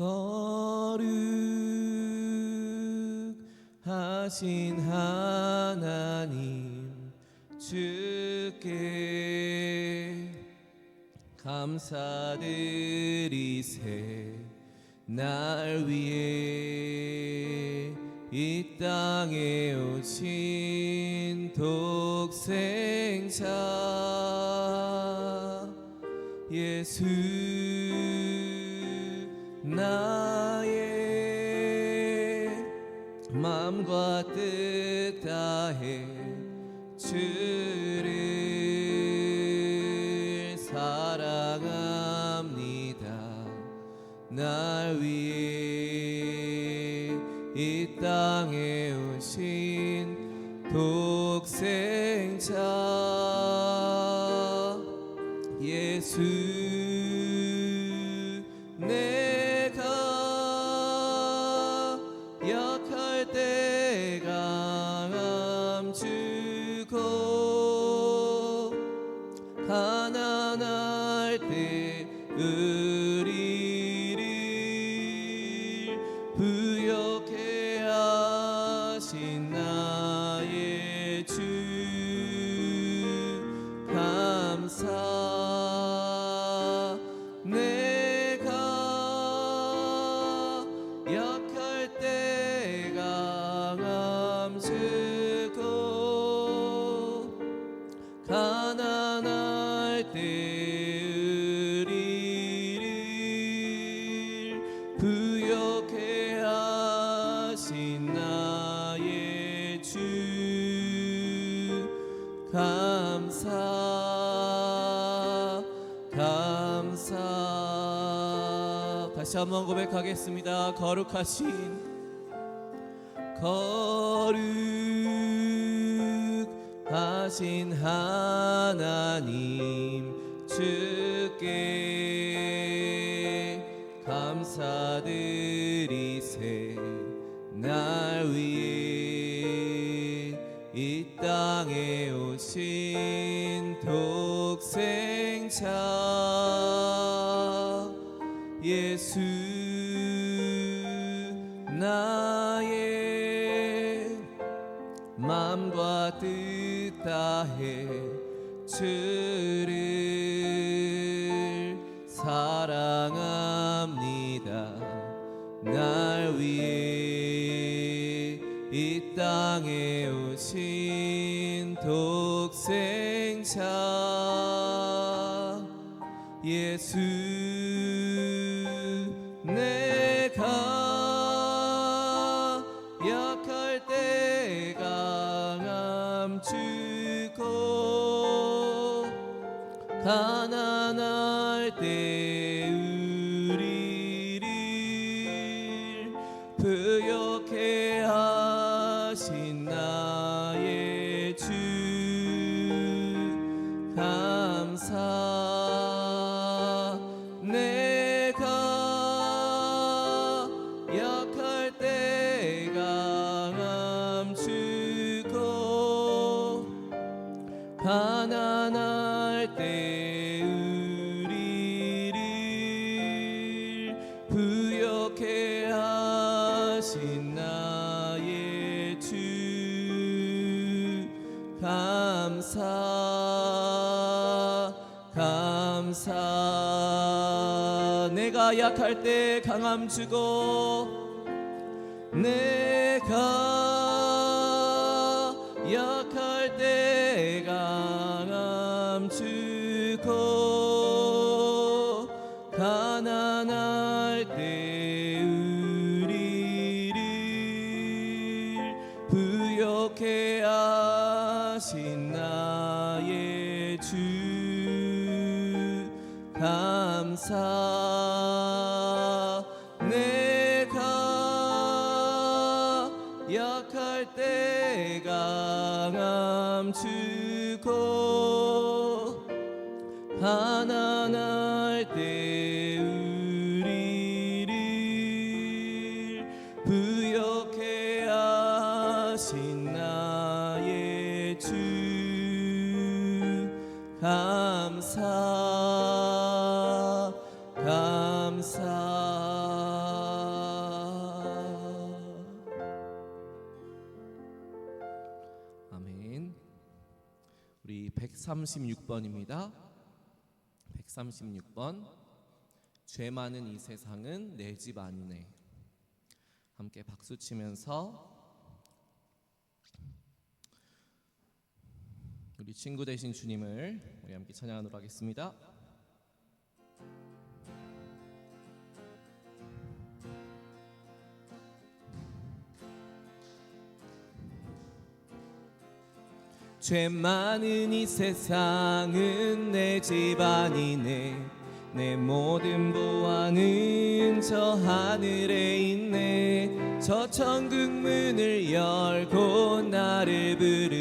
거룩하신 하나님 주께 감사드리세. 날 위해 이 땅에 오신 독생자 예수 독생자 예수 내가 약할 때 강함 주고 가난할 때 의리를 부욕해 하신 나 부욕해 하신 나의 주 감사 감사. 다시 한번 고백하겠습니다. 거룩하신 거룩하신 하나님 주께 감사드리세. 날 위해 이 땅에 오신 독생자 예수 나의 마음과 뜻 다해 주를 땅에 오신 독생자 예수 내가 약할 때 강함 주고 가난할 때 약할 때 강함 주고 내가 약할 때 강함 주고 가난할 때 의리를 부욕해 하신 나의 주 감사 감사 감사. 아멘. 우리 136번입니다. 136번. 죄 많은 이 세상은 내 집 아니네. 함께 박수 치면서 우리 친구 되신 주님을 우리 함께 찬양하도록 하겠습니다. 죄 많은 이 세상은 내 집안이네 내 모든 보안은 저 하늘에 있네 저 천국 문을 열고 나를 이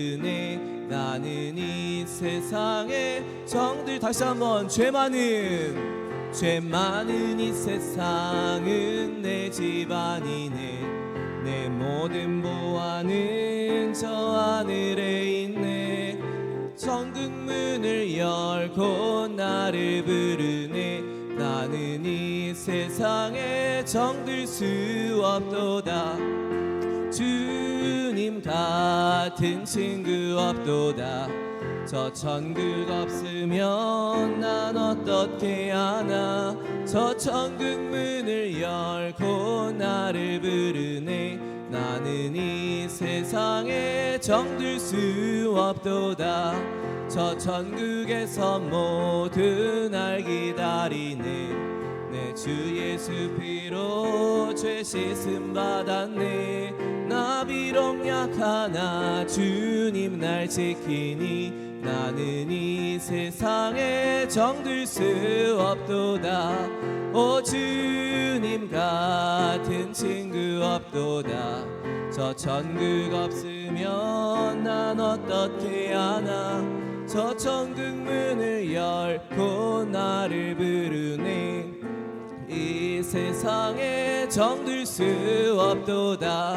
세상의 정들 다시 한번 죄 많은 죄 많은 이 세상은 내 집안이네. 내 모든 보안은 저 하늘에 있네. 천국 문을 열고 나를 부르네. 나는 이 세상에 정들 수 없도다. 주님 같은 친구 없도다 저 천국 없으면 난 어떻게 하나? 저 천국 문을 열고 나를 부르네. 나는 이 세상에 정들 수 없도다. 저 천국에서 모두 날 기다리네. 내 주 예수 피로 죄 씻음 받았네. 나 비록 약하나 주님 날 지키니 나는 이 세상에 정들 수 없도다. 오 주님 같은 친구 없도다. 저 천국 없으면 난 어떻게 하나? 저 천국 문을 열고 나를 부르네. 이 세상에 정들 수 없도다.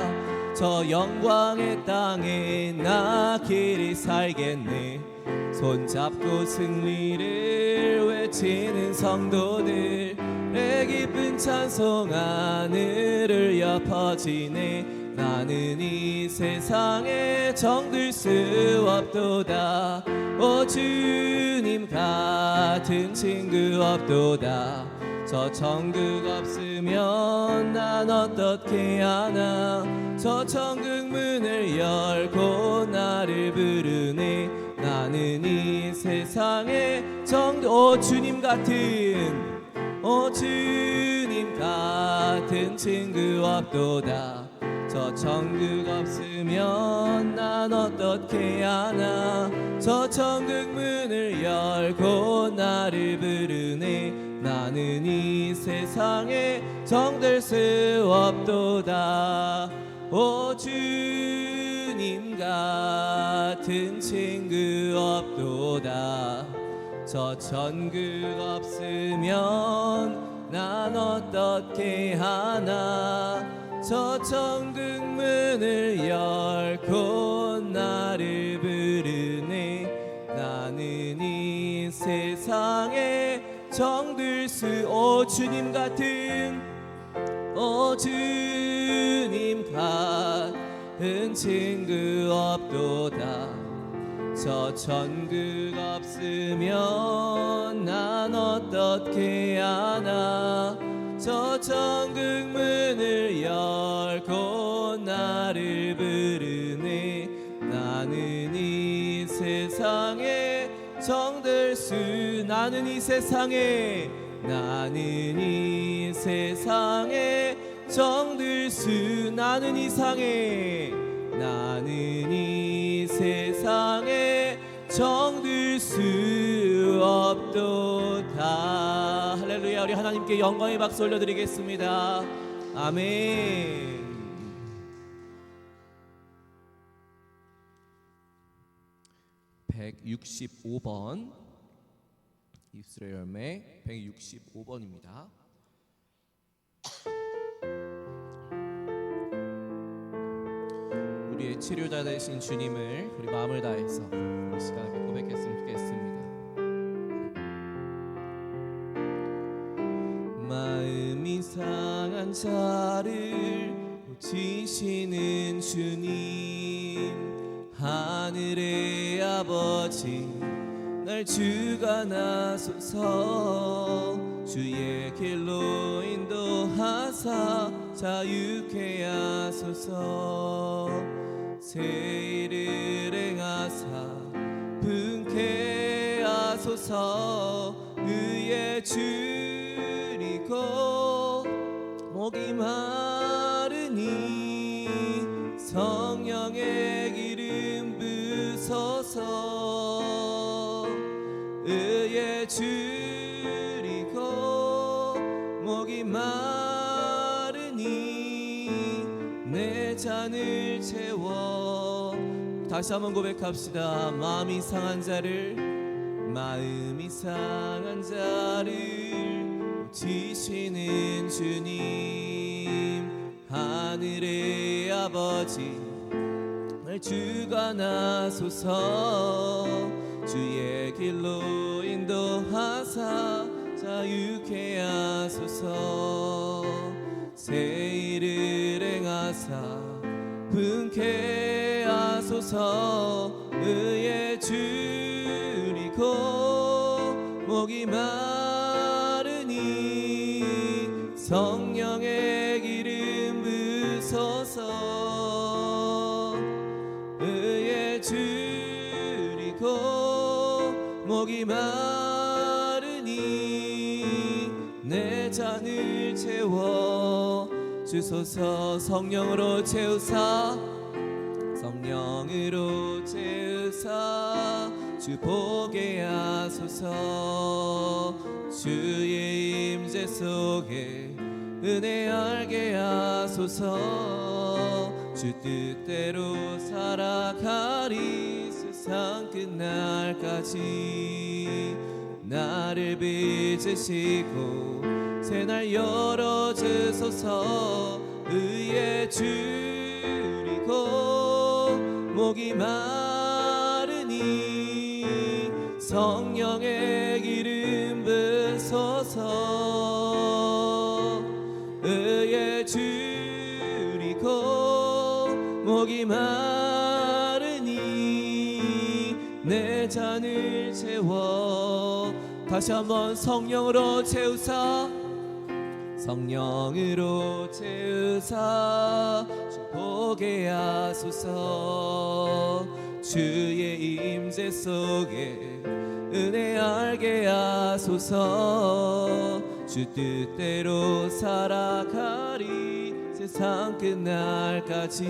저 영광의 땅에 나 길이 살겠네 손잡고 승리를 외치는 성도들 내 기쁜 찬송 하늘을 엿퍼지네. 나는 이 세상에 정들 수 없도다. 오 주님 같은 친구 없도다. 저 천국 없으면 난 어떻게 하나? 저 천국 문을 열고 나를 부르네 나는 이 세상에 오 주님 같은 오 주님 같은 친구 없도다. 저 천국 없으면 난 어떻게 하나? 저 천국 문을 열고 나를 부르네. 나는 이 세상에 정될 수 없도다. 오 주님 같은 친구 없도다. 저 천국 없으면 난 어떻게 하나? 저 천국 문을 열고 나를 부르네. 나는 이 세상에 정들 수오 주님 같은 오 주님 같은 친구 없도다. 저 천국 없으면 난 어떻게 하나? 저 천국 문을 열고 나를 부르네. 나는 이 세상에 정될 수 나는 이 세상에 나는 이 세상에 정들 수 나는 이상에 나는 이 세상에 정들 수 없도다. 할렐루야. 우리 하나님께 영광의 박수 올려드리겠습니다. 아멘. (165번) 입술의 열매 (165번입니다) 우리의 치료자 되신 주님을 우리 마음을 다해서 이 시간에 고백했으면 좋겠습니다. 마음이 상한 자를 고치시는 주님 하늘의 아버지 날 주가 나소서 주의 길로 인도하사 자유케 하소서 새 일을 행하사 분케 하소서 의에 줄이고 목이 마르니 성 잔을 채워 다시 한번 고백합시다. 마음이 상한 자를 마음이 상한 자를 고치시는 주님 하늘의 아버지 날 주가 나소서 주의 길로 인도하사 자유케 하소서 새 일을 행하사 분케 하소서 의에 줄이고 목이 마르니 성령의 기름 부소서 의에 줄이고 목이 마르니 내 잔을 채워 주소서 성령으로 채우사. 성령으로 채우사. 주 보게 하소서. 주의 임재 속에 은혜 알게 하소서. 주 뜻대로 살아가리 세상 끝날까지 나를 빚으시고 새날 열어주소서. 의에 줄이고 목이 마르니 성령의 기름 부소서 의에 줄이고 목이 마르니 내 잔을 채워 다시 한번 성령으로 채우사 성령으로 채우사 주 보게 하소서. 주의 임재 속에 은혜 알게 하소서. 주 뜻대로 살아가리 세상 끝날까지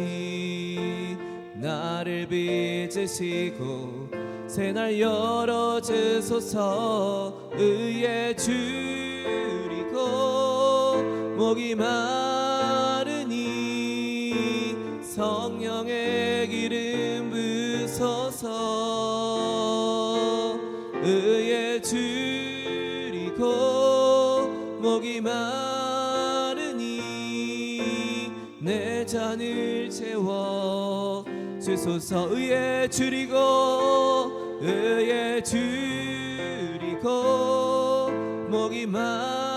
나를 빚으시고 새날 열어주소서. 의에 줄이고 목이 마르니 성령의 기름 부소서 의에 줄이고 목이 마르니 내 잔을 채워 주소서 의에 줄이고 의에 줄이고 목이 마르니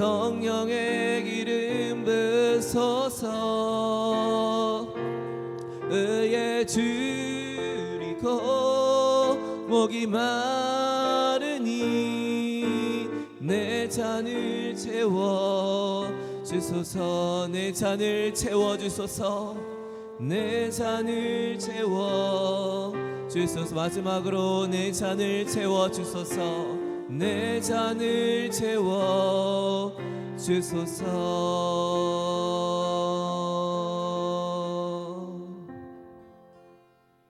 성령의 기름 부소서. 의에 줄이고 목이 마르니 내 잔을 채워 주소서. 내 잔을 채워 주소서. 내 잔을 채워 주소서. 마지막으로 내 잔을 채워 주소서 내 잔을 채워 주소서